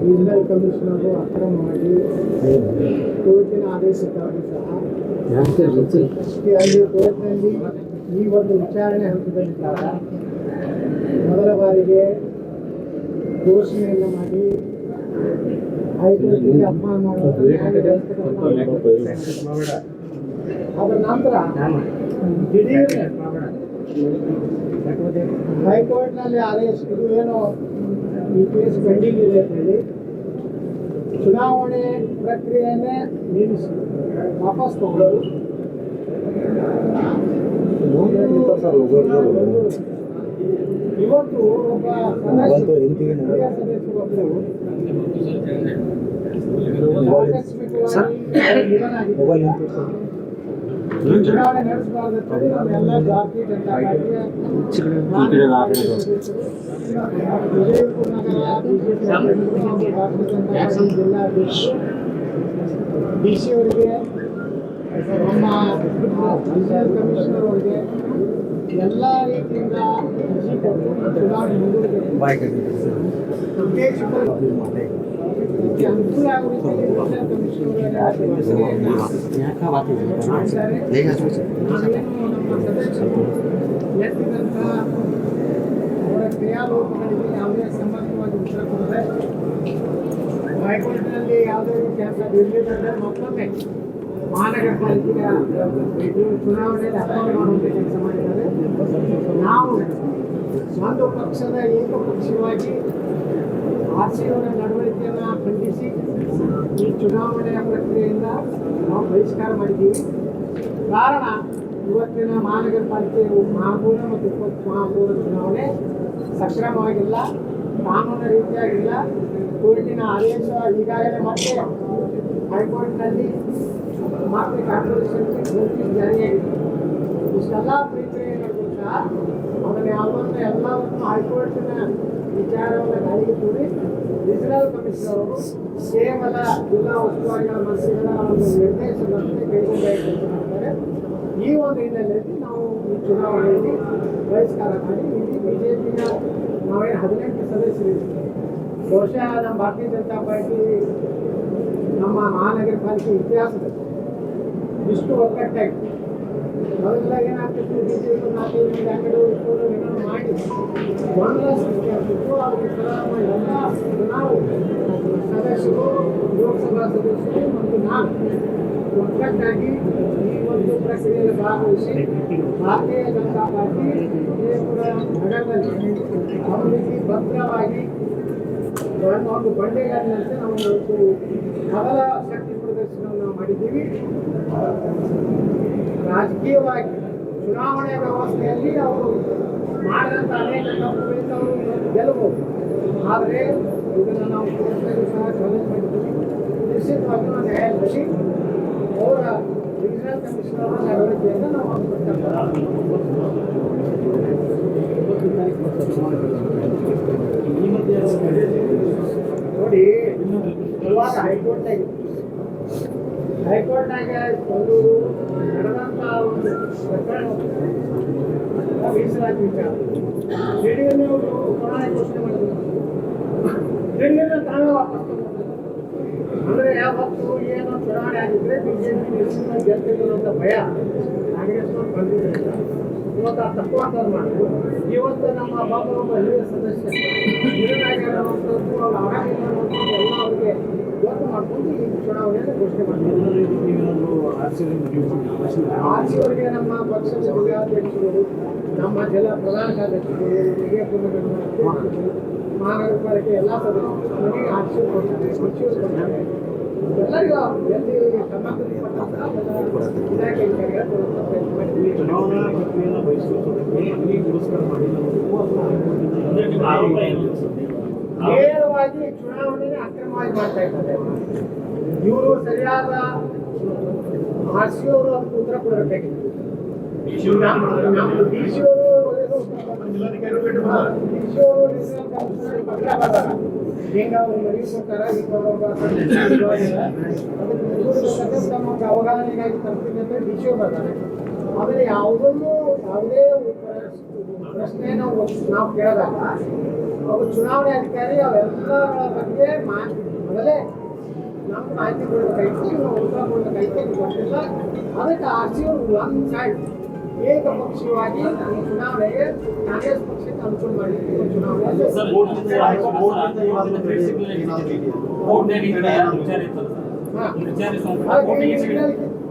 Regional commissioner ಅಕ್ರಮ ಮಾಡಿ ಕೋರ್ಟಿನ ಆದೇಶಕ್ಕಾಗಿ ಸಹ ಅಲ್ಲಿ ಕೋರ್ಟ್ನಲ್ಲಿ ಈ ಒಂದು ವಿಚಾರಣೆ ಹಂತದಲ್ಲಿದ್ದಾಗ ಮೊದಲ ಬಾರಿಗೆ ಘೋಷಣೆಯನ್ನು ಮಾಡಿ. ಹೈಕೋರ್ಟಿಗೆ ಅಪಮಾನ ಮಾಡುವ ಅದರ ನಂತರ ದಿಢೀರ್ನೆ ಹೈಕೋರ್ಟ್ನಲ್ಲಿ ಆದೇಶ ಇದು ಏನು ಈ ಕೇಸ್ ಪೆಂಡಿಂಗ್ ಇದೆ ಅಂತ ಹೇಳಿ ಚುನಾವಣೆ ಪ್ರಕ್ರಿಯೆಯನ್ನೇ ನಿಲ್ಲಿಸಿ ವಾಪಸ್ ತಗೊಳ್ಳೋದು ಇವತ್ತು ಒಬ್ಬ ಸದಸ್ಯ ಹಿರಿಯ ಸದಸ್ಯರೊಬ್ಬರು ಆಕಸ್ಮಿಕವಾಗಿ ನಿಧನ ಆಗಿದ್ದಾರೆ. ಡಿ ಸಿ ಅವರಿಗೆ ನಮ್ಮ ರಿಸರ್ವ್ ಕಮಿಷನರ್ ಅವರಿಗೆ ಎಲ್ಲ ರೀತಿಯಿಂದ ಅರ್ಜಿ ಕೊಟ್ಟು ಚುನಾವಣೆ ಎತ್ತಿದಂಥ ಅವರ ಕ್ರಿಯಾಲೋಪಗಳಿಗೆ ಯಾವುದೇ ಉತ್ತರ ಕೊಡದೆ ಹೈಕೋರ್ಟ್ನಲ್ಲಿ ಯಾವುದೇ ಕೆಲಸ ಇರಲಿಲ್ಲ ಮತ್ತೊಮ್ಮೆ ಮಹಾನಗರ ಪಾಲಿಕೆಯ ಚುನಾವಣೆಯಲ್ಲಿ ಅಪಾಯ ಮಾಡುವಂಥ ಕೆಲಸ ಮಾಡಿದ್ದಾರೆ ನಾವು ಒಂದು ಪಕ್ಷದ ಏಕಪಕ್ಷೀಯವಾಗಿ ಆರ್ ಖಂಡಿಸಿ ಈ ಚುನಾವಣೆಯ ಪ್ರಕ್ರಿಯೆಯಿಂದ ನಾವು ಬಹಿಷ್ಕಾರ ಮಾಡಿದ್ದೀವಿ. ಕಾರಣ, ಇವತ್ತಿನ ಮಹಾನಗರ ಪಾಲಿಕೆ ಮಹಾಪೂರ ಮತ್ತು ಉಪ ಮಹಾಪೂರ ಚುನಾವಣೆ ಸಕ್ರಮವಾಗಿಲ್ಲ, ಕಾನೂನು ರೀತಿಯಾಗಿಲ್ಲ. ಕೋರ್ಟಿನ ಆದೇಶ ಈಗಾಗಲೇ ಮತ್ತೆ ಹೈಕೋರ್ಟ್ನಲ್ಲಿ ಮತ್ತೆ ಕಾರ್ಪೊರೇಷನ್ ನೋಟಿಸ್ ಜಾರಿಯಾಗಿದೆ ಇಷ್ಟೆಲ್ಲ ಸಹ ಅದನ್ನ ಯಾವತ್ತೂ ಎಲ್ಲವನ್ನು ಹೈಕೋರ್ಟಿನ ವಿಚಾರವನ್ನು ಗಾಳಿಗೆ ತೂರಿ ರಿಜಿನಲ್ ಕಮಿಷನರ್ ಕೇವಲ ಜಿಲ್ಲಾ ಉಸ್ತುವಾರಿಗಳ ಮನಸ್ಸಿನ ಒಂದು ನಿರ್ದೇಶನದಂತೆ ಕೈಗೊಂಡಿದ್ದಾರೆ ಈ ಒಂದು ಹಿನ್ನೆಲೆಯಲ್ಲಿ ನಾವು ಈ ಚುನಾವಣೆಯಲ್ಲಿ ಬಹಿಷ್ಕಾರ ಮಾಡಿ ಇಡೀ ಬಿಜೆಪಿಯ ನಾವೇ ಹದಿನೆಂಟು ಸದಸ್ಯರು ಬಹುಶಃ ನಮ್ಮ ಭಾರತೀಯ ಜನತಾ ಪಾರ್ಟಿ ನಮ್ಮ ಮಹಾನಗರ ಪಾಲಿಕೆ ಇತಿಹಾಸದಲ್ಲಿ ಇಷ್ಟು ಒಗ್ಗಟ್ಟಾಗಿ ಸದಸ್ಯರು ಲೋಕಸಭಾ ಸದಸ್ಯರು ಮತ್ತು ನಾನು ಒಗ್ಗಟ್ಟಾಗಿ ಈ ಒಂದು ಪ್ರಕ್ರಿಯೆಯಲ್ಲಿ ಭಾಗವಹಿಸಿ ಭಾರತೀಯ ಜನತಾ ಪಾರ್ಟಿ ನಗರದಲ್ಲಿ ರೀತಿ ಭದ್ರವಾಗಿ ಒಂದು ಬಂಡೆಗಾರಿನಂತೆ ನಾವು ಇವತ್ತು ಮೊದಲ ಶಕ್ತಿ ಪ್ರದರ್ಶನವನ್ನು ನಾವು ಮಾಡಿದ್ದೀವಿ ರಾಜಕೀಯವಾಗಿ ಚುನಾವಣೆ ವ್ಯವಸ್ಥೆಯಲ್ಲಿ ಅವರು ಮಾಡಿದಂಥ ಅನೇಕ ತಪ್ಪುಗಳಿಂದ ಅವರು ಗೆಲ್ಲಬಹುದು ಆದರೆ ಇದನ್ನು ನಾವು ಕೋರ್ಟ್ನಲ್ಲಿ ಸಹ ಚಾಲೆಂಜ್ ಮಾಡಿದ್ದೀವಿ ನಿಶ್ಚಿತವಾಗಿ ನಾವು ನ್ಯಾಯಾಲಯದಲ್ಲಿ ಅವರ ರೀಜನಲ್ ಕಮಿಷನರ್ ಅವರ ನಡವಳಿಕೆಯನ್ನು ನಾವು ನೋಡಿ ಇವಾಗ ಹೈಕೋರ್ಟ್ನಾಗ ಅಂದ್ರೆ ಯಾವತ್ತು ಏನು ಚುನಾವಣೆ ಆಗಿದ್ರೆ ಬಿಜೆಪಿ ಗೆಲ್ತಿದ್ರು ಅಂತ ಭಯ. ಕಾಂಗ್ರೆಸ್ ಬಂದಿದ್ದರಿಂದ ಇವತ್ತು ಆ ತಪ್ಪು ಮಾಡಿದ್ರು ಇವತ್ತು ನಮ್ಮ ಬಾಬಾ ಒಬ್ಬ ಹಿರಿಯ ಸದಸ್ಯ. ಹಿರಿಯರಾಗಿರುವಂಥದ್ದು ಅವ್ರ ಆರಾಮಿಲ್ಲ ಎಲ್ಲ ಅವರಿಗೆ ಆರ್ಸಿಯವರಿಗೆ ನಮ್ಮ ಪಕ್ಷದ ಜಿಲ್ಲಾಧ್ಯಕ್ಷರು ನಮ್ಮ ಜಿಲ್ಲಾ ಪ್ರಧಾನ ಕಾರ್ಯದರ್ಶಿಗಳು ಮಹಾನಗರ ಪಾಲಿಕೆ ಎಲ್ಲ ಸದಸ್ಯರು ನನಗೆ ಆರ್ಸಿ ಕೊಡ್ತಾರೆ ಸಚಿವರು ಕೊಡ್ತಾರೆ ಎಲ್ಲರಿಗೂ ಎಲ್ಲಿ ಸಂಬಂಧಪಟ್ಟ ಇಲಾಖೆಗಳಿಗೆ ಚುನಾವಣಾ ಪ್ರಕ್ರಿಯೆಯನ್ನು ಬಹಿಷ್ಕರಿಸೋದಕ್ಕೆ ಈ ಪುರಸ್ಕಾರ ಮಾಡಿಲ್ಲ. ನೇರವಾಗಿ ಚುನಾವಣೆನೇ ಅಕ್ರಮವಾಗಿ ಮಾಡ್ತಾ ಇದ್ದಾರೆ. ಇವರು ಸರಿಯಾದ ಆರ್ಸಿಯವರು ಅದಕ್ಕೆ ಉತ್ತರ ಕೊಡಬೇಕಾಗಿತ್ತು ಅವರು ಅವ್ರು ಈಗ ಅದಕ್ಕೆ ತಮ್ಮ ಅವಗಾಹನೆಗಾಗಿ ತರ್ತೀನಿ ಅಂತ ಡಿ ಸಿ ಬರ್ತಾರೆ. ಆದರೆ ಯಾವುದನ್ನು ಯಾವುದೇ ಪ್ರಶ್ನೆ ನಾವು ನಾವು ಕೇಳಿದಾಗ ಒಬ್ಬ ಚುನಾವಣೆ ಅಧಿಕಾರಿ ಅವೆಲ್ಲಗಳ ಬಗ್ಗೆ ಮಾ- ಮೊದಲೇ ನಮ್ಮ ಮಾಹಿತಿ ಕೊಡಬೇಕಾಯ್ತು ನಾವು ಉತ್ತರ ಕೊಡಬೇಕಾಯ್ತು ಇದು ಕೊಟ್ಟಿಲ್ಲ ಅದಕ್ಕೆ ಆರ್ ಸಿ ಒನ್ ಸೈಡ್ ಏಕಪಕ್ಷೀಯವಾಗಿ ಈ ಚುನಾವಣೆಗೆ ಕಾಂಗ್ರೆಸ್ ಪಕ್ಷಕ್ಕೆ ಅನುಕೂಲ ಮಾಡಲಿಕ್ಕೆ ಈ ಚುನಾವಣೆಯಲ್ಲಿ ಸರ್, ಕೋರ್ಟ್ನಿಂದ ಇವಾಗ ಟ್ರೇಡ್ ಸಿಗ್ನಲ್ ಏನಿದೆ? ಕೋರ್ಟ್ನಾಗ ಈ ಕಡೆ ಯಾರು ವಿಚಾರ ಇರ್ತದೆ ಸರ್. ಹಾ.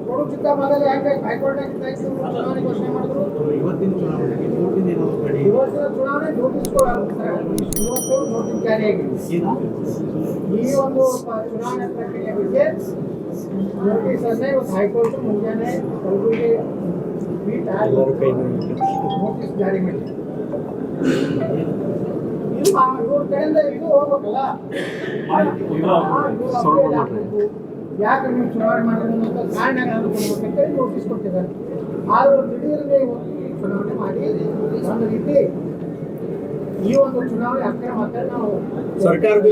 ವಿಚಾರಿಸುವ ಅದಕ್ಕೆ ಕೋರ್ಟಿಗೆ ಈ ಸಿಗ್ನಲ್ ಸಿಗ್ನಲ್ ಕೊಡೋಕ್ಕಿಂತ ಮೊದಲು ಯಾಕೆ ಹೈಕೋರ್ಟ್ನಾಗ ಚುನಾವಣೆ ಘೋಷಣೆ ಮಾಡಿದ್ರು. ಇವತ್ತಿನ ಚುನಾವಣೆಗೆ ಕೋರ್ಟಿಂದ ಏನಾದ್ರು ಕಡೆ ಇವತ್ತಿನ ಚುನಾವಣೆ ನೋಟಿಸ್ ಇವತ್ತು ನೋಟಿಸ್ ಜಾರಿಯಾಗಿದೆ ಏನು? ಈ ಒಂದು ಪ- ಚುನಾವಣೆ ಪ್ರಕ್ರಿಯೆ ಬಗ್ಗೆ ನೋಟಿಸ್ ಅನ್ನ ಇವತ್ತು ಹೈಕೋರ್ಟ್ ಮುಂಜಾನೆ ಕಲಬುರಗಿ ಪೀಠ ನೋಟಿಸ್ ಜಾರಿ ಮಾಡಿದೆ ಇದು ಆ ಇವ್ರ ಕಡೆಯಿಂದ ಇದು ಹೋಗ್ಬೇಕಲ್ಲ. ಯಾಕೆ ನೀವು ಚುನಾವಣೆ ಮಾಡಿದ್ರೆ ಅಂತ ಕಾರಣ ಅಂತ ಹೇಳಿ ನೋಟಿಸ್ ಕೊಟ್ಟಿದ್ದಾರೆ. ಆದರೂ ದಿಢೀರ್ನೆ ಚುನಾವಣೆ ಮಾಡಿ, ಒಂದು ರೀತಿ ಈ ಒಂದು ಚುನಾವಣೆ ಅಕ್ರಮ ಮಾತ್ರ ನಾವು ಸರ್ಕಾರದ